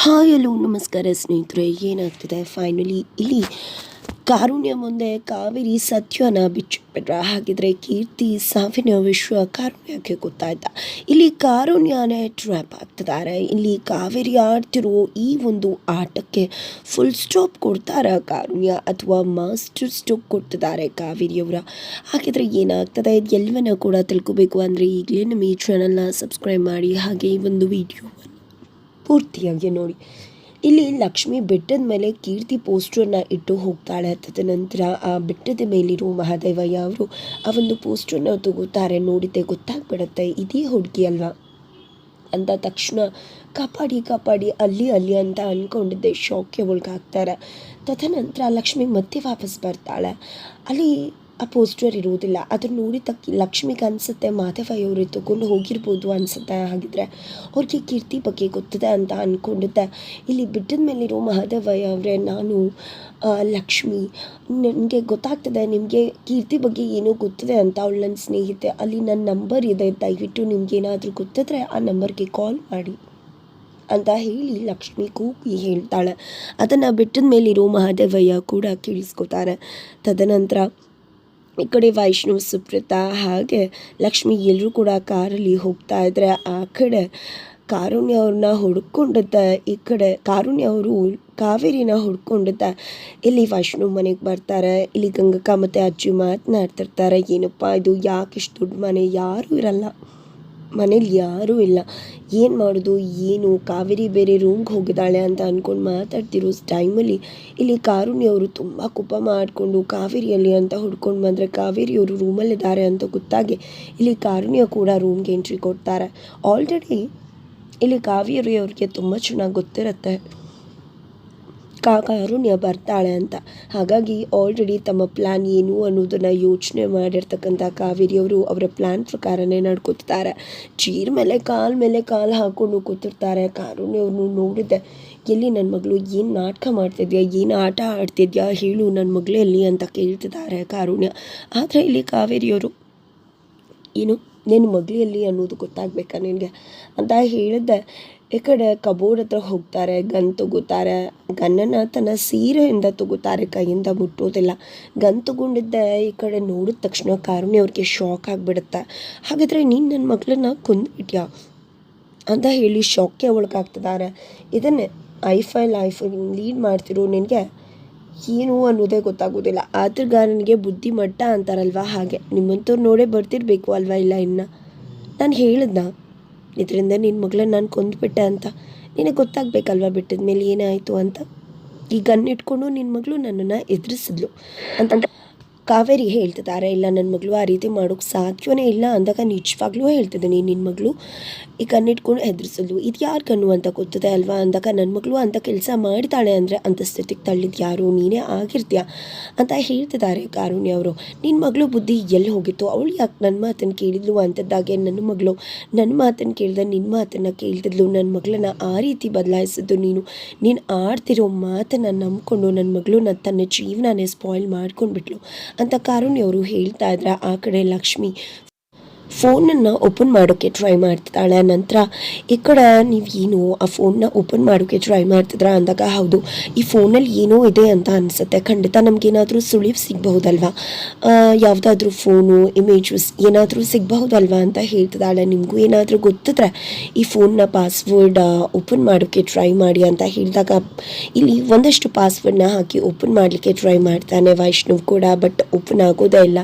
Hi hello, ನಮಸ್ಕಾರ ಸ್ನೇಹಿತರೆ, ಏನಾಗ್ತಿದೆ? ಫೈನಲಿ ಇಲ್ಲಿ ಕಾರುಣ್ಯ ಮುಂದೆ ಕಾವೇರಿ ಸತ್ಯನ ಬಿಚ್ಚಿಟ್ಬಿಟ್ರ ಹಾಗಿದ್ರೆ ಕೀರ್ತಿ ಸಾವಿನ ವಿಶ್ವ ಕಾರುಣ್ಯಕ್ಕೆ ಗೊತ್ತಾಯ್ತಾ? ಇಲ್ಲಿ ಕಾರುಣ್ಯನೇ ಟ್ರ್ಯಾಪ್ ಆಗ್ತಿದ್ದಾರೆ. ಇಲ್ಲಿ ಕಾವೇರಿ ಆಡ್ತಿರೋ ಈ ಒಂದು ಆಟಕ್ಕೆ ಫುಲ್ ಸ್ಟಾಪ್ ಕೊಡ್ತಾರ ಕಾರುಣ್ಯ, ಅಥವಾ ಮಾಸ್ಟರ್ ಸ್ಟಾಪ್ ಕೊಡ್ತಿದ್ದಾರೆ ಕಾವೇರಿಯವರ ಹಾಗಿದ್ರೆ ಏನಾಗ್ತದೆ? ಎಲ್ಲವನ್ನ ಕೂಡ ತಿಳ್ಕೊಬೇಕು. ಅಂದರೆ ಈಗಲೇ ನಮ್ಮ ಈ ಚಾನಲ್ನ ಸಬ್ಸ್ಕ್ರೈಬ್ ಮಾಡಿ. ಹಾಗೆ ಈ ಒಂದು ವಿಡಿಯೋವನ್ನು ಪೂರ್ತಿಯಾಗಿ ನೋಡಿ. ಇಲ್ಲಿ ಲಕ್ಷ್ಮಿ ಬೆಟ್ಟದ ಮೇಲೆ ಕೀರ್ತಿ ಪೋಸ್ಟರ್ನ ಇಟ್ಟು ಹೋಗ್ತಾಳೆ. ತದನಂತರ ಆ ಬೆಟ್ಟದ ಮೇಲಿರುವ ಮಹಾದೇವಯ್ಯ ಅವರು ಆ ಒಂದು ಪೋಸ್ಟರ್ನ ತಗೋತಾರೆ. ನೋಡಿದ್ದೆ ಗೊತ್ತಾಗ್ಬಿಡತ್ತೆ, ಇದೇ ಹುಡುಗಿ ಅಲ್ವಾ? ಅಂದ ತಕ್ಷಣ ಕಾಪಾಡಿ ಕಾಪಾಡಿ, ಅಲ್ಲಿ ಅಲ್ಲಿ ಅಂತ ಅಂದ್ಕೊಂಡಿದ್ದೆ ಶಾಕ್ಗೆ ಒಳಗಾಗ್ತಾರೆ ತದನಂತರ ಲಕ್ಷ್ಮಿ ಮತ್ತೆ ವಾಪಸ್ ಬರ್ತಾಳೆ. ಅಲ್ಲಿ ಆ ಪೋಸ್ಟರ್ ಇರುವುದಿಲ್ಲ. ಅದನ್ನು ನೋಡಿ ತಕ್ಕಿ ಲಕ್ಷ್ಮಿಗೆ ಅನಿಸುತ್ತೆ ಮಾಧವಯ್ಯವರು ತಗೊಂಡು ಹೋಗಿರ್ಬೋದು ಅನಿಸುತ್ತೆ, ಹಾಗಿದ್ರೆ ಅವ್ರಿಗೆ ಕೀರ್ತಿ ಬಗ್ಗೆ ಗೊತ್ತಿದೆ ಅಂತ ಅಂದ್ಕೊಂಡಿದ್ದೆ ಇಲ್ಲಿ ಬಿಟ್ಟದ ಮೇಲಿರೋ ಮಹಾದೇವಯ್ಯ ಅವರೇ, ನಾನು ಲಕ್ಷ್ಮಿ ನನಗೆ ಗೊತ್ತಾಗ್ತದೆ, ನಿಮಗೆ ಕೀರ್ತಿ ಬಗ್ಗೆ ಏನೋ ಗೊತ್ತಿದೆ ಅಂತ ಅವಳು ನನ್ನ ಸ್ನೇಹಿತೆ. ಅಲ್ಲಿ ನನ್ನ ನಂಬರ್ ಇದೆ, ದಯವಿಟ್ಟು ನಿಮ್ಗೆ ಏನಾದರೂ ಗೊತ್ತಿದ್ರೆ ಆ ನಂಬರ್ಗೆ ಕಾಲ್ ಮಾಡಿ ಅಂತ ಹೇಳಿ ಲಕ್ಷ್ಮಿ ಕೂಗಿ ಹೇಳ್ತಾಳೆ. ಅದನ್ನು ಬಿಟ್ಟದ ಮೇಲಿರೋ ಮಹಾದೇವಯ್ಯ ಕೂಡ ಕೇಳಿಸ್ಕೊತಾರೆ. ತದನಂತರ ಈ ಕಡೆ ವೈಷ್ಣವ್ ಸುಪ್ರತಾ ಹಾಗೆ ಲಕ್ಷ್ಮಿ ಎಲ್ಲರೂ ಕೂಡ ಕಾರಲ್ಲಿ ಹೋಗ್ತಾ ಇದ್ರೆ ಆ ಕಡೆ ಕಾರುಣ್ಯ ಅವ್ರನ್ನ ಹುಡ್ಕೊಂಡಿದ್ದ, ಈ ಕಡೆ ಕಾರುಣ್ಯ ಅವರು ಕಾವೇರಿನ ಹುಡ್ಕೊಂಡಿದ್ದ. ಇಲ್ಲಿ ವೈಷ್ಣವ್ ಮನೆಗೆ ಬರ್ತಾರೆ, ಇಲ್ಲಿ ಗಂಗಕ್ಕ ಮತ್ತು ಅಜ್ಜಿ ಮಾತನಾಡ್ತಿರ್ತಾರೆ. ಏನಪ್ಪ ಇದು? ಯಾಕೆ ಇಷ್ಟು ದೊಡ್ಡ ಮನೆ? ಯಾರೂ ಇರಲ್ಲ. ಮನೇಲಿ ಯಾರೂ ಇಲ್ಲ. ಏನು ಮಾಡೋದು, ಏನು, ಕಾವೇರಿ ಬೇರೆ ರೂಮ್ಗೆ ಹೋಗಿದ್ದಾಳೆ ಅಂತ ಅಂದ್ಕೊಂಡು ಮಾತಾಡ್ತಿರೋ ಟೈಮಲ್ಲಿ ಇಲ್ಲಿ ಕಾರುಣ್ಯವರು ತುಂಬ ಕೋಪ ಮಾಡಿಕೊಂಡು ಕಾವೇರಿಯಲ್ಲಿ ಅಂತ ಹುಡ್ಕೊಂಡು ಬಂದರೆ ಕಾವೇರಿಯವರು ರೂಮಲ್ಲಿದ್ದಾರೆ ಅಂತ ಗೊತ್ತಾಗಿ ಇಲ್ಲಿ ಕಾರುಣ್ಯ ಕೂಡ ರೂಮ್ಗೆ ಎಂಟ್ರಿ ಕೊಡ್ತಾರೆ. ಆಲ್ರೆಡಿ ಇಲ್ಲಿ ಕಾವೇರಿ ಅವ್ರಿಗೆ ತುಂಬ ಚೆನ್ನಾಗಿ ಗೊತ್ತಿರುತ್ತೆ. ಕಾರುಣ್ಯ ಬರ್ತಾಳೆ ಅಂತ. ಹಾಗಾಗಿ ಆಲ್ರೆಡಿ ತಮ್ಮ ಪ್ಲ್ಯಾನ್ ಏನು ಅನ್ನೋದನ್ನು ಯೋಚನೆ ಮಾಡಿರ್ತಕ್ಕಂಥ ಕಾವೇರಿಯವರು ಅವರ ಪ್ಲ್ಯಾನ್ ಪ್ರಕಾರನೇ ನಡ್ಕೊತಾರೆ ಚೀರ್ ಮೇಲೆ ಕಾಲ್ ಮೇಲೆ ಕಾಲು ಹಾಕ್ಕೊಂಡು ಕೂತಿರ್ತಾರೆ. ಕಾರುಣ್ಯವ್ರನ್ನೂ ನೋಡಿದ್ದೆ, ಎಲ್ಲಿ ನನ್ನ ಮಗಳು ಏನು ನಾಟಕ ಮಾಡ್ತಿದ್ಯಾ, ಏನು ಆಟ ಆಡ್ತಿದ್ಯಾ ಹೇಳು ನನ್ನ ಮಗಳೇ ಎಲ್ಲಿ ಅಂತ ಕೇಳ್ತಿದ್ದಾರೆ ಕಾರುಣ್ಯ. ಆದರೆ ಇಲ್ಲಿ ಕಾವೇರಿಯವರು ಏನು ನಿನ್ನ ಮಗಳಿಯಲ್ಲಿ ಅನ್ನೋದು ಗೊತ್ತಾಗಬೇಕಾ ನಿನಗೆ? ಅಂತ ಹೇಳಿದ್ದೆ. ಈ ಕಡೆ ಕಬೋರ್ಡ್ ಹತ್ರ ಹೋಗ್ತಾರೆ, ಗನ್ ತಗೋತಾರೆ ಗನ್ನನ್ನು ತನ್ನ ಸೀರೆಯಿಂದ ತಗೋತಾರೆ ಕೈಯಿಂದ ಮುಟ್ಟೋದಿಲ್ಲ. ಗನ್ ತಗೊಂಡಿದ್ದೆ ಈ ಕಡೆ ನೋಡಿದ ತಕ್ಷಣ ಕಾರುಣ್ಯ ಅವ್ರಿಗೆ ಶಾಕ್ ಆಗಿಬಿಡುತ್ತೆ. ಹಾಗಾದರೆ ನೀನು ನನ್ನ ಮಗಳನ್ನ ಕೊಂದ್ಬಿಟ್ಯಾ? ಅಂತ ಹೇಳಿ ಶಾಕ್ಗೆ ಒಳಗಾಗ್ತಿದ್ದಾರೆ ಇದನ್ನೇ ಐಫೈ ಲೈಫ್ ಲೀಡ್ ಮಾಡ್ತಿರೋ ನಿನಗೆ ಏನು ಅನ್ನೋದೇ ಗೊತ್ತಾಗೋದಿಲ್ಲ. ಆತಗಾರನಿಗೆ ಬುದ್ಧಿ ಮಟ್ಟ ಅಂತಾರಲ್ವ ಹಾಗೆ. ನಿಮ್ಮಂಥವ್ರು ನೋಡೇ ಬರ್ತಿರ್ಬೇಕು ಅಲ್ವಾ ಇಲ್ಲ ಇನ್ನು? ನಾನು ಹೇಳಿದ್ನ? ಇದರಿಂದ ನಿನ್ನ ಮಗಳನ್ನ ನಾನು ಕೊಂದುಬಿಟ್ಟೆ ಅಂತ ನಿನಗೆ ಗೊತ್ತಾಗಬೇಕಲ್ವ ಬಿಟ್ಟಿದ್ಮೇಲೆ ಏನಾಯಿತು ಅಂತ? ಈ ಗನ್ ಇಟ್ಕೊಂಡು ನಿನ್ನ ಮಗಳು ನನ್ನನ್ನು ಎದುರಿಸಿದ್ಲು. ಅಂತ ಕಾವೇರಿ ಹೇಳ್ತಿದ್ದಾರೆ, ಇಲ್ಲ ನನ್ನ ಮಗಳು ಆ ರೀತಿ ಮಾಡೋಕ್ಕೆ ಸಾಧ್ಯವೇ ಇಲ್ಲ ಅಂದಾಗ ನಿಜವಾಗ್ಲೂ ಹೇಳ್ತಿದ್ದೀನಿ ನಿನ್ನ ಮಗಳು ಈ ಕಣ್ಣಿಟ್ಕೊಂಡು ಹೆದರಿಸಲು ಇದು ಯಾರು ಕಣ್ಣು ಅಂತ ಗೊತ್ತಿದೆ ಅಲ್ವಾ? ಅಂದಾಗ ನನ್ನ ಮಗಳು ಅಂತ ಕೆಲಸ ಮಾಡ್ತಾಳೆ ಅಂದರೆ ಅಂಥ ಸ್ಥಿತಿಗೆ ತಳ್ಳಿದ್ದು ಯಾರು? ನೀನೇ ಆಗಿರ್ತೀಯ? ಅಂತ ಹೇಳ್ತಿದ್ದಾರೆ ಕಾರುಣ್ಯ ಅವರು. ನಿನ್ನ ಮಗಳು ಬುದ್ಧಿ ಎಲ್ಲಿ ಹೋಗಿತ್ತು? ಅವಳು ಯಾಕೆ ನನ್ನ ಮಾತನ್ನು ಕೇಳಿದ್ಲು ಅಂಥದ್ದಾಗೆ ನನ್ನ ಮಗಳು ನನ್ನ ಮಾತನ್ನು ಕೇಳಿದೆ ನಿನ್ನ ಮಾತನ್ನು ಕೇಳ್ತಿದ್ಲು. ನನ್ನ ಮಗಳನ್ನ ಆ ರೀತಿ ಬದಲಾಯಿಸಿದ್ದು ನೀನು. ನೀನು ಆಡ್ತಿರೋ ಮಾತನ್ನು ನಂಬಿಕೊಂಡು ನನ್ನ ಮಗಳು ನನ್ನ ತನ್ನ ಜೀವನನೇ ಸ್ಪಾಯ್ಲ್ ಮಾಡ್ಕೊಂಡ್ಬಿಟ್ಲು. ಅಂತ ಕಾರುಣ್ಯವರು ಹೇಳ್ತಾ ಇದ್ರ ಆ ಕಡೆ ಲಕ್ಷ್ಮಿ. ಫೋನನ್ನು ಓಪನ್ ಮಾಡೋಕ್ಕೆ ಟ್ರೈ ಮಾಡ್ತಿದ್ದಾಳೆ. ನಂತರ ಈ ಕಡೆ ನೀವು ಏನು ಆ ಫೋನ್ನ ಓಪನ್ ಮಾಡೋಕ್ಕೆ ಟ್ರೈ ಮಾಡ್ತಿದ್ರ ಅಂದಾಗ, ಹೌದು, ಈ ಫೋನಲ್ಲಿ ಏನೋ ಇದೆ ಅಂತ ಅನಿಸುತ್ತೆ. ಖಂಡಿತ ನಮಗೇನಾದರೂ ಸುಳಿವು ಸಿಗಬಹುದಲ್ವಾ? ಯಾವುದಾದ್ರೂ ಫೋನು ಇಮೇಜಸ್ ಏನಾದರೂ ಸಿಗಬಹುದಲ್ವಾ ಅಂತ ಹೇಳ್ತಿದ್ದಾಳೆ. ನಿಮಗೂ ಏನಾದರೂ ಗೊತ್ತಿದ್ರೆ ಈ ಫೋನ್ನ ಪಾಸ್ವರ್ಡ್ ಓಪನ್ ಮಾಡೋಕ್ಕೆ ಟ್ರೈ ಮಾಡಿ ಅಂತ ಹೇಳಿದಾಗ, ಇಲ್ಲಿ ಒಂದಷ್ಟು ಪಾಸ್ವರ್ಡ್ನ ಹಾಕಿ ಓಪನ್ ಮಾಡಲಿಕ್ಕೆ ಟ್ರೈ ಮಾಡ್ತಾನೆ ವೈಷ್ಣವ್ ಕೂಡ, ಬಟ್ ಓಪನ್ ಆಗೋದೇ ಇಲ್ಲ.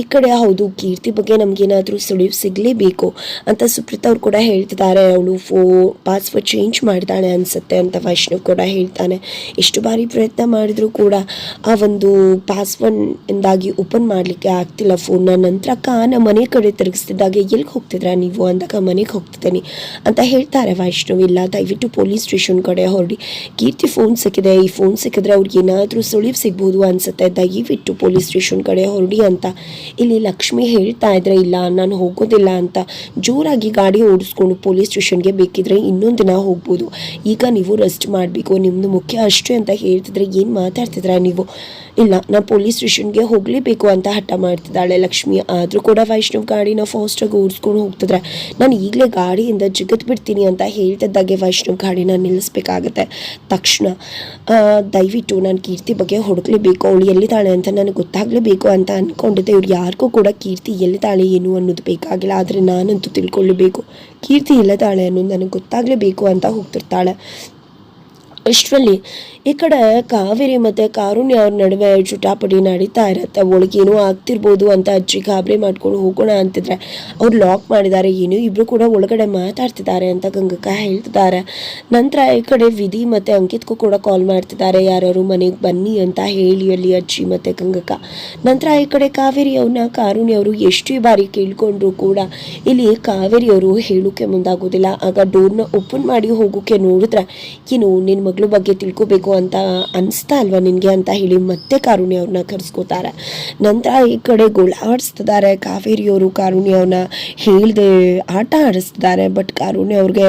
ಈ ಕಡೆ ಹೌದು, ಕೀರ್ತಿ ಬಗ್ಗೆ ನಮಗೇನಾದರೂ ಸುಳಿವು ಸಿಗಲೇಬೇಕು ಅಂತ ಸುಪ್ರೀತ್ ಅವ್ರು ಕೂಡ ಹೇಳ್ತಿದ್ದಾರೆ. ಅವಳು ಫೋ ಪಾಸ್ವರ್ಡ್ ಚೇಂಜ್ ಮಾಡ್ತಾಳೆ ಅನಿಸುತ್ತೆ ಅಂತ ವೈಷ್ಣವ್ ಕೂಡ ಹೇಳ್ತಾನೆ. ಎಷ್ಟು ಬಾರಿ ಪ್ರಯತ್ನ ಮಾಡಿದರೂ ಕೂಡ ಆ ಒಂದು ಪಾಸ್ವರ್ಡ್ ಇಂದಾಗಿ ಓಪನ್ ಮಾಡಲಿಕ್ಕೆ ಆಗ್ತಿಲ್ಲ ಫೋನ್ನ ನಂತರ ಕಾನ ಮನೆ ಕಡೆ ತಿರುಗಿಸ್ತಿದ್ದಾಗ ಎಲ್ಲಿಗೆ ಹೋಗ್ತಿದ್ರಾ ನೀವು? ಅಂದಾಗ ಮನೆಗೆ ಹೋಗ್ತಿದ್ದೀನಿ ಅಂತ ಹೇಳ್ತಾರೆ ವೈಷ್ಣವ್ ಇಲ್ಲ, ದಯವಿಟ್ಟು ಪೊಲೀಸ್ ಸ್ಟೇಷನ್ ಕಡೆ ಹೊರಡಿ. ಕೀರ್ತಿ ಫೋನ್ ಸಿಕ್ಕಿದೆ. ಈ ಫೋನ್ ಸಿಕ್ಕಿದ್ರೆ ಅವ್ರಿಗೆ ಏನಾದರೂ ಸುಳಿವು ಸಿಗ್ಬೋದು ಅನ್ಸುತ್ತೆ. ದಯವಿಟ್ಟು ಪೊಲೀಸ್ ಸ್ಟೇಷನ್ ಕಡೆ ಹೊರಡಿ ಅಂತ. ಇಲ್ಲಿ ಲಕ್ಷ್ಮಿ ಹೇಳ್ತಾ ಇದ್ರೆ, ಇಲ್ಲ, ನಾನು ಹೋಗೋದಿಲ್ಲ ಅಂತ ಜೋರಾಗಿ ಗಾಡಿ ಓಡಿಸ್ಕೊಂಡು ಪೊಲೀಸ್ ಸ್ಟೇಷನ್ಗೆ ಬೇಕಿದ್ರೆ ಇನ್ನೊಂದು ದಿನ ಹೋಗ್ಬೋದು. ಈಗ ನೀವು ರೆಸ್ಟ್ ಮಾಡಬೇಕು. ನಿಮ್ಮದು ಮುಖ್ಯ ಅಷ್ಟೇ ಅಂತ ಹೇಳ್ತಿದ್ರೆ ಏನು ಮಾತಾಡ್ತಿದ್ರ ನೀವು? ಇಲ್ಲ ನಾನು ಪೊಲೀಸ್ ಸ್ಟೇಷನ್ಗೆ ಹೋಗಲೇಬೇಕು ಅಂತ ಹಠ ಮಾಡ್ತಿದ್ದಾಳೆ ಲಕ್ಷ್ಮಿ. ಆದರೂ ಕೂಡ ವೈಷ್ಣವ್ ಗಾಡಿನ ಫಾಸ್ಟಾಗಿ ಓಡಿಸ್ಕೊಂಡು ಹೋಗ್ತಿದ್ರೆ ನಾನು ಈಗಲೇ ಗಾಡಿಯಿಂದ ಜಿಗತ್ ಬಿಡ್ತೀನಿ ಅಂತ ಹೇಳ್ತಿದ್ದಾಗೆ ವೈಷ್ಣವ್ ಗಾಡಿನ ನಿಲ್ಲಿಸ್ಬೇಕಾಗತ್ತೆ. ತಕ್ಷಣ ದಯವಿಟ್ಟು ನಾನು ಕೀರ್ತಿ ಬಗ್ಗೆ ಹುಡುಕ್ಲೇಬೇಕು. ಅವಳು ಎಲ್ಲಿದ್ದಾಳೆ ಅಂತ ನನಗೆ ಗೊತ್ತಾಗಲೇಬೇಕು ಅಂತ ಅಂದ್ಕೊಂಡಿದ್ದೆ ಇವ್ರು ಯಾರಿಗೂ ಕೂಡ ಕೀರ್ತಿ ಎಲ್ಲಿದ್ದಾಳೆ ಏನು ಅನ್ನೋದು ಬೇಕಾಗಿಲ್ಲ ಆದರೆ ನಾನಂತೂ ತಿಳ್ಕೊಳ್ಳಬೇಕು ಕೀರ್ತಿ ಇಲ್ಲದಾಳೆ ಅನ್ನೋದು ನನಗೆ ಗೊತ್ತಾಗಲೇಬೇಕು ಅಂತ ಹೋಗ್ತಿರ್ತಾಳೆ. ಅಷ್ಟರಲ್ಲಿ ಈ ಕಡೆ ಕಾವೇರಿ ಮತ್ತು ಕಾರುಣ್ಯ ಅವ್ರ ನಡುವೆ ಚುಟಾಪಟಿ ನಡೀತಾ ಇರತ್ತೆ. ಒಳಗೇನೋ ಆಗ್ತಿರ್ಬೋದು ಅಂತ ಅಜ್ಜಿ ಗಾಬರಿ ಮಾಡ್ಕೊಂಡು ಹೋಗೋಣ ಅಂತಿದ್ರೆ ಅವ್ರು ಲಾಕ್ ಮಾಡಿದ್ದಾರೆ. ಏನು ಇಬ್ಬರು ಕೂಡ ಒಳಗಡೆ ಮಾತಾಡ್ತಿದ್ದಾರೆ ಅಂತ ಗಂಗಕ್ಕ ಹೇಳ್ತಿದ್ದಾರೆ. ನಂತರ ಈ ಕಡೆ ವಿಧಿ ಮತ್ತು ಅಂಕಿತ್ಗೂ ಕೂಡ ಕಾಲ್ ಮಾಡ್ತಿದ್ದಾರೆ. ಯಾರು ಮನೆಗೆ ಬನ್ನಿ ಅಂತ ಹೇಳಿ ಅಲ್ಲಿ ಅಜ್ಜಿ ಮತ್ತು ಗಂಗಕ್ಕ. ನಂತರ ಈ ಕಡೆ ಕಾವೇರಿ ಅವ್ರನ್ನ ಕಾರುಣ್ಯ ಅವರು ಎಷ್ಟು ಬಾರಿ ಕೇಳ್ಕೊಂಡ್ರು ಕೂಡ ಇಲ್ಲಿ ಕಾವೇರಿ ಅವರು ಹೇಳೋಕೆ ಮುಂದಾಗೋದಿಲ್ಲ. ಆಗ ಡೋರ್ನ ಓಪನ್ ಮಾಡಿ ಹೋಗೋಕೆ ನೋಡಿದ್ರೆ, ಏನು ನಿನ್ನ ಮಗಳ ಬಗ್ಗೆ ತಿಳ್ಕೊಬೇಕು ಅಂತ ಅನಿಸ್ತಾ ಅಲ್ವಾ ನಿನಗೆ ಅಂತ ಹೇಳಿ ಮತ್ತೆ ಕಾರುಣ್ಯ ಅವ್ರನ್ನ ಕರೆಸ್ಕೋತಾರೆ ನಂತರ ಈ ಕಡೆ ಗೋಳಾಡಿಸ್ತಿದ್ದಾರೆ ಕಾವೇರಿಯವರು ಕಾರುಣ್ಯ ಅವ್ರನ್ನ ಹೇಳ್ದೆ ಆಟ ಆಡಿಸ್ತಿದ್ದಾರೆ ಬಟ್ ಕಾರುಣ್ಯ ಅವ್ರಿಗೆ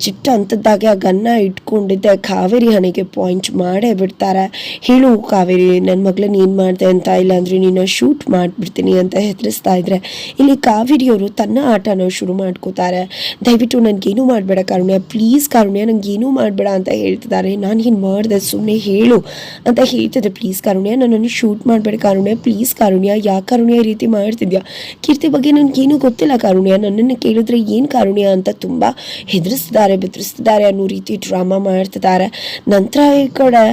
ಚಿಟ್ಟ ಅಂತದ್ದಾಗೆ ಆ ಗನ್ನ ಇಟ್ಕೊಂಡಿದ್ದೆ ಕಾವೇರಿ ಹಣೆಗೆ ಪಾಯಿಂಟ್ ಮಾಡೇ ಬಿಡ್ತಾರೆ ಹೇಳು ಕಾವೇರಿ ನನ್ನ ಮಗಳನ್ನ ಏನು ಮಾಡಿದೆ ಅಂತ ಇಲ್ಲಾಂದ್ರೆ ನೀನು ಶೂಟ್ ಮಾಡಿಬಿಡ್ತೀನಿ ಅಂತ ಹೆದರಿಸ್ತಾ ಇದ್ರೆ ಇಲ್ಲಿ ಕಾವೇರಿಯವರು ತನ್ನ ಆಟನ ಶುರು ಮಾಡ್ಕೋತಾರೆ ದಯವಿಟ್ಟು ನನಗೇನು ಮಾಡಬೇಡ ಕಾರುಣ್ಯ ಪ್ಲೀಸ್ ಕಾರುಣ್ಯ ನನಗೇನು ಮಾಡಬೇಡ ಅಂತ ಹೇಳ್ತಿದ್ದಾರೆ ನಾನು ಹಿಂಗೆ ಮಾಡಿದೆ ಸುಮ್ಮನೆ ಹೇಳು ಅಂತ ಹೇಳ್ತಿದ್ದೆ ಪ್ಲೀಸ್ ಕಾರುಣ್ಯ ನನ್ನನ್ನು ಶೂಟ್ ಮಾಡಬೇಡ ಕಾರುಣ್ಯ ಪ್ಲೀಸ್ ಕಾರುಣ್ಯ, ಯಾಕೆ ಕಾರುಣ್ಯ ಈ ರೀತಿ ಮಾಡ್ತಿದ್ಯಾ? ಕೀರ್ತಿ ಬಗ್ಗೆ ನನಗೇನು ಗೊತ್ತಿಲ್ಲ ಕಾರುಣ್ಯ. ನನ್ನನ್ನು ಕೇಳಿದ್ರೆ ಏನು ಕಾರುಣ್ಯ ಅಂತ ತುಂಬ ಹೆದರಿಸ್ತಿದ್ದಾರೆ, ಬೆದರಿಸ್ತಿದ್ದಾರೆ ಅನ್ನೋ ರೀತಿ ಡ್ರಾಮಾ ಮಾಡ್ತಿದ್ದಾರೆ. ನಂತರ ಈ ಕಡೆ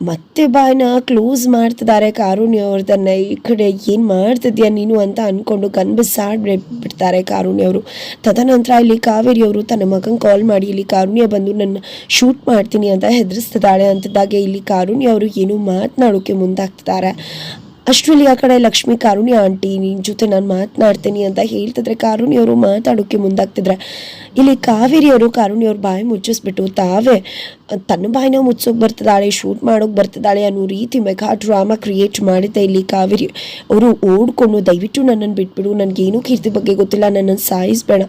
ಮತ್ತೆ ಬಾಯ್ನ ಕ್ಲೋಸ್ ಮಾಡ್ತಿದ್ದಾರೆ ಕಾರುಣ್ಯ ತನ್ನ ಈ ಕಡೆ ಏನು ಮಾಡ್ತಿದ್ಯಾ ನೀನು ಅಂತ ಅಂದ್ಕೊಂಡು ಗನ್ ಬಿಸಾಡ್ಬಿಡ್ ಬಿಡ್ತಾರೆ ಕಾರುಣ್ಯ ಅವರು. ತದನಂತರ ಇಲ್ಲಿ ಕಾವೇರಿ ಅವರು ತನ್ನ ಮಗನ ಕಾಲ್ ಮಾಡಿ, ಇಲ್ಲಿ ಕಾರುಣ್ಯ ಬಂದು ನನ್ನ ಶೂಟ್ ಮಾಡ್ತೀನಿ ಅಂತ ಹೆದರಿಸ್ತಿದ್ದಾಳೆ ಅಂತಿದ್ದಾಗೆ ಇಲ್ಲಿ ಕಾರುಣ್ಯ ಅವರು ಏನು ಮಾತನಾಡೋಕ್ಕೆ ಮುಂದಾಗ್ತಿದ್ದಾರೆ. ಅಷ್ಟರಲ್ಲಿ ಆ ಕಡೆ ಲಕ್ಷ್ಮಿ ಕಾರುಣಿ ಆಂಟಿ ನಿನ್ನ ಜೊತೆ ನಾನು ಮಾತನಾಡ್ತೀನಿ ಅಂತ ಹೇಳ್ತಿದ್ರೆ ಕಾರುಣಿ ಅವರು ಮಾತಾಡೋಕೆ ಮುಂದಾಗ್ತಿದ್ರೆ. ಇಲ್ಲಿ ಕಾವೇರಿಯವರು ಕಾರುಣಿ ಅವ್ರ ಬಾಯಿ ಮುಚ್ಚಿಸ್ಬಿಟ್ಟು ತಾವೇ, ತನ್ನ ಬಾಯಿನ ಮುಚ್ಚೋಕೆ ಬರ್ತಿದ್ದಾಳೆ, ಶೂಟ್ ಮಾಡೋಕೆ ಬರ್ತಿದ್ದಾಳೆ ಅನ್ನೋ ರೀತಿ ಮೆಗಾ ಡ್ರಾಮಾ ಕ್ರಿಯೇಟ್ ಮಾಡಿದ್ದೆ ಇಲ್ಲಿ ಕಾವೇರಿ. ಅವರು ಓಡ್ಕೊಂಡು ದಯವಿಟ್ಟು ನನ್ನನ್ನು ಬಿಟ್ಬಿಡು, ನನಗೇನು ಕೀರ್ತಿ ಬಗ್ಗೆ ಗೊತ್ತಿಲ್ಲ ನನ್ನನ್ನು ಸಾಯಿಸ್ಬೇಡ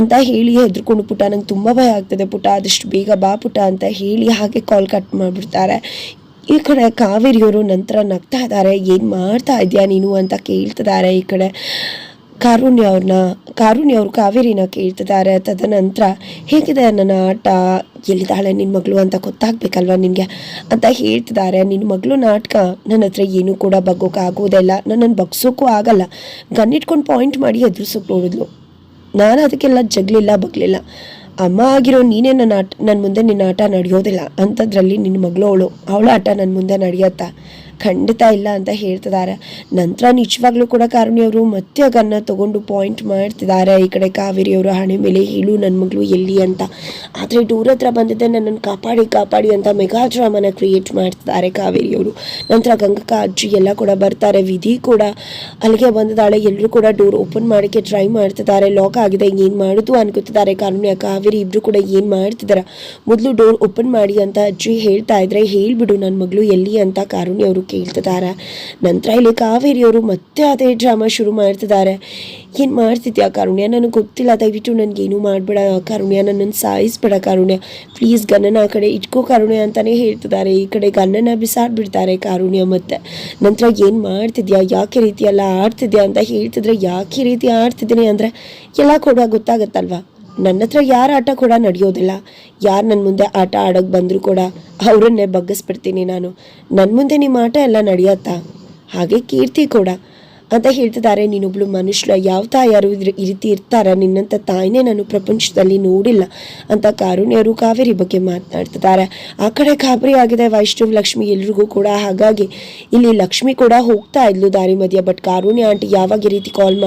ಅಂತ ಹೇಳಿ ಹೆದ್ರುಕೊಂಡು ಪುಟ, ನಂಗೆ ತುಂಬ ಭಯ ಆಗ್ತದೆ ಪುಟ ಆದಷ್ಟು ಬೇಗ ಬಾ ಪುಟ ಅಂತ ಹೇಳಿ ಹಾಗೆ ಕಾಲ್ ಕಟ್ ಮಾಡಿಬಿಡ್ತಾರೆ. ಈ ಕಡೆ ಕಾವೇರಿಯವರು ನಂತರ ನಗ್ತಾ ಇದ್ದಾರೆ. ಏನು ಮಾಡ್ತಾ ಇದೆಯಾ ನೀನು ಅಂತ ಕೇಳ್ತಿದ್ದಾರೆ. ಈ ಕಡೆ ಕಾರುಣ್ಯ ಅವ್ರನ್ನ ಕಾರುಣ್ಯ ಅವರು ಕಾವೇರಿನ ಕೇಳ್ತಿದ್ದಾರೆ. ತದನಂತರ ಹೇಗಿದೆ ನನ್ನ ಆಟ? ಎಲ್ಲಿದ್ದಾಳೆ ನಿನ್ನ ಮಗಳು ಅಂತ ಗೊತ್ತಾಗಬೇಕಲ್ವ ನಿನಗೆ? ಅಂತ ಹೇಳ್ತಿದ್ದಾರೆ. ನಿನ್ನ ಮಗಳು ನಾಟಕ ನನ್ನ ಹತ್ರ ಏನೂ ಕೂಡ ಬಗ್ಗೋಕೆ ಆಗೋದಿಲ್ಲ ನನ್ನನ್ನು ಬಗ್ಸೋಕ್ಕೂ ಆಗಲ್ಲ. ಗನ್ನಿಟ್ಕೊಂಡು ಪಾಯಿಂಟ್ ಮಾಡಿ ಎದುರಿಸೋಕೆ ನೋಡಿದ್ಲು. ನಾನು ಅದಕ್ಕೆಲ್ಲ ಜಗಲಿಲ್ಲ, ಬಗ್ಲಿಲ್ಲ. ಅಮ್ಮ ಆಗಿರೋ ನೀನೇ ನನ್ನ ಆಟ ನನ್ನ ಮುಂದೆ ನಿನ್ನ ಆಟ ನಡೆಯೋದಿಲ್ಲ. ಅಂಥದ್ರಲ್ಲಿ ನಿನ್ನ ಮಗಳು ಅವಳು ಅವಳ ಆಟ ನನ್ನ ಮುಂದೆ ನಡೆಯತ್ತಾ? ಖಂಡಿತ ಇಲ್ಲ ಅಂತ ಹೇಳ್ತಿದ್ದಾರೆ. ನಂತರ ನಿಜವಾಗ್ಲೂ ಕೂಡ ಕಾರುಣ್ಯವರು ಮತ್ತೆ ಗನ್ನ ತಗೊಂಡು ಪಾಯಿಂಟ್ ಮಾಡ್ತಿದ್ದಾರೆ. ಈ ಕಡೆ ಕಾವೇರಿಯವರು ಹಣೆ ಮೇಲೆ ಹೇಳು ನನ್ನ ಮಗಳು ಎಲ್ಲಿ ಅಂತ. ಆದರೆ ಡೋರ್ ಹತ್ರ ಬಂದಿದ್ದೆ ನನ್ನನ್ನು ಕಾಪಾಡಿ ಕಾಪಾಡಿ ಅಂತ ಮೆಗಾ ಡ್ರಾಮನ ಕ್ರಿಯೇಟ್ ಮಾಡ್ತಿದ್ದಾರೆ ಕಾವೇರಿಯವರು. ನಂತರ ಗಂಗಕ್ಕ, ಅಜ್ಜಿ ಎಲ್ಲ ಕೂಡ ಬರ್ತಾರೆ. ವಿಧಿ ಕೂಡ ಅಲ್ಲಿಗೆ ಬಂದಿದ್ದಾಳೆ. ಎಲ್ಲರೂ ಕೂಡ ಡೋರ್ ಓಪನ್ ಮಾಡೋಕ್ಕೆ ಟ್ರೈ ಮಾಡ್ತಿದ್ದಾರೆ. ಲಾಕ್ ಆಗಿದೆ. ಏನು ಮಾಡೋದು ಅನ್ಕೋತಿದ್ದಾರೆ ಕಾರುಣ್ಯ. ಕಾವೇರಿ ಇಬ್ರು ಕೂಡ ಏನು ಮಾಡ್ತಿದ್ದಾರೆ ಮೊದಲು ಡೋರ್ ಓಪನ್ ಮಾಡಿ ಅಂತ ಅಜ್ಜಿ ಹೇಳ್ತಾ ಇದ್ರೆ, ಹೇಳ್ಬಿಡು ನನ್ನ ಮಗಳು ಎಲ್ಲಿ ಅಂತ ಕಾರುಣ್ಯ ಅವರು ಕೇಳ್ತಿದ್ದಾರೆ ನಂತರ ಇಲ್ಲಿ ಕಾವೇರಿಯವರು ಮತ್ತೆ ಅದೇ ಡ್ರಾಮಾ ಶುರು ಮಾಡ್ತಿದ್ದಾರೆ ಏನು ಮಾಡ್ತಿದ್ಯಾ ಕಾರುಣ್ಯ? ನನಗೆ ಗೊತ್ತಿಲ್ಲ. ದಯವಿಟ್ಟು ನನಗೇನು ಮಾಡಬೇಡ ಕಾರುಣ್ಯ. ನನ್ನನ್ನು ಸಾಯಿಸ್ಬೇಡ ಕಾರುಣ್ಯ. ಪ್ಲೀಸ್ ಗನ್ನನ ಆ ಕಡೆ ಇಟ್ಕೋ ಕಾರುಣ್ಯ ಅಂತಲೇ ಹೇಳ್ತಿದ್ದಾರೆ ಈ ಕಡೆ ಗನ್ನನ ಬಿಸಾಡ್ಬಿಡ್ತಾರೆ ಕಾರುಣ್ಯ ಮತ್ತೆ. ನಂತರ ಏನು ಮಾಡ್ತಿದ್ಯಾ? ಯಾಕೆ ರೀತಿ ಎಲ್ಲ ಆಡ್ತಿದ್ಯಾ ಅಂತ ಹೇಳ್ತಿದ್ರೆ, ಯಾಕೆ ರೀತಿ ಆಡ್ತಿದ್ದೀನಿ ಅಂದರೆ, ಎಲ್ಲ ಕೂಡ ಗೊತ್ತಾಗತ್ತಲ್ವಾ? ನನ್ನ ಹತ್ರ ಯಾರ ಆಟ ಕೂಡ ನಡೆಯೋದಿಲ್ಲ. ಯಾರು ನನ್ನ ಮುಂದೆ ಆಟ ಆಡೋಕ್ಕೆ ಬಂದರೂ ಕೂಡ ಅವರನ್ನೇ ಬಗ್ಗಿಸ್ಬಿಡ್ತೀನಿ ನಾನು. ನನ್ನ ಮುಂದೆ ನಿಮ್ಮ ಆಟ ಎಲ್ಲ ನಡೆಯತ್ತಾ? ಹಾಗೆ ಕೀರ್ತಿ ಕೂಡ. ಅಂತ ಹೇಳ್ತಿದ್ದಾರೆ, ನೀನೊಬ್ಳು ಮನುಷ್ಯ, ಯಾವ ತಾಯಾರು ಈ ರೀತಿ ಇರ್ತಾರ? ನಿನ್ನಂಥ ತಾಯಿನೇ ನಾನು ಪ್ರಪಂಚದಲ್ಲಿ ನೋಡಿಲ್ಲ ಅಂತ ಕಾರುಣ್ಯರು ಕಾವೇರಿ ಬಗ್ಗೆ ಮಾತನಾಡ್ತಿದ್ದಾರೆ. ಆ ಕಡೆ ಕಾಬರಿ ಆಗಿದೆ ವೈಷ್ಣವ್, ಲಕ್ಷ್ಮಿ ಎಲ್ರಿಗೂ ಕೂಡ. ಹಾಗಾಗಿ ಇಲ್ಲಿ ಲಕ್ಷ್ಮಿ ಕೂಡ ಹೋಗ್ತಾ ಇದ್ಲು ದಾರಿ ಮಧ್ಯ ಬಟ್ ಕಾರುಣ್ಯ ಆಂಟಿ ಯಾವಾಗ ಈ ರೀತಿ ಕಾಲ್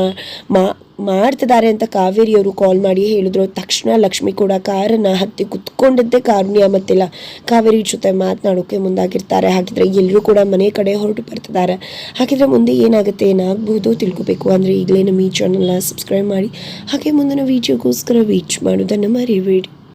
ಮಾ ಮಾಡ್ತಿದ್ದಾರೆ ಅಂತ ಕಾವೇರಿಯವರು ಕಾಲ್ ಮಾಡಿ ಹೇಳಿದ್ರು. ತಕ್ಷಣ ಲಕ್ಷ್ಮಿ ಕೂಡ ಕಾರನ್ನ ಹತ್ತಿ ಕುತ್ಕೊಂಡಿದ್ದೆ. ಕಾರುಣ್ಯ ಮತ್ತಿಲ್ಲ ಕಾವೇರಿ ಜೊತೆ ಮಾತನಾಡೋಕೆ ಮುಂದಾಗಿರ್ತಾರೆ. ಹಾಗಿದ್ರೆ ಎಲ್ಲರೂ ಕೂಡ ಮನೆ ಕಡೆ ಹೊರಟು ಬರ್ತಿದ್ದಾರೆ. ಹಾಗಿದ್ರೆ ಮುಂದೆ ಏನಾಗುತ್ತೆ ಏನಾಗಬಹುದು ತಿಳ್ಕೊಬೇಕು. ಅಂದರೆ ಈಗಲೇ ನಮ್ಮ ಈ ಚಾನಲ್ನ ಸಬ್ಸ್ಕ್ರೈಬ್ ಮಾಡಿ. ಹಾಗೆ ಮುಂದಿನ ವೀಡಿಯೋಗೋಸ್ಕರ ವೀಚ್ ಮಾಡೋದನ್ನು ಮರಿಬೇಡಿ.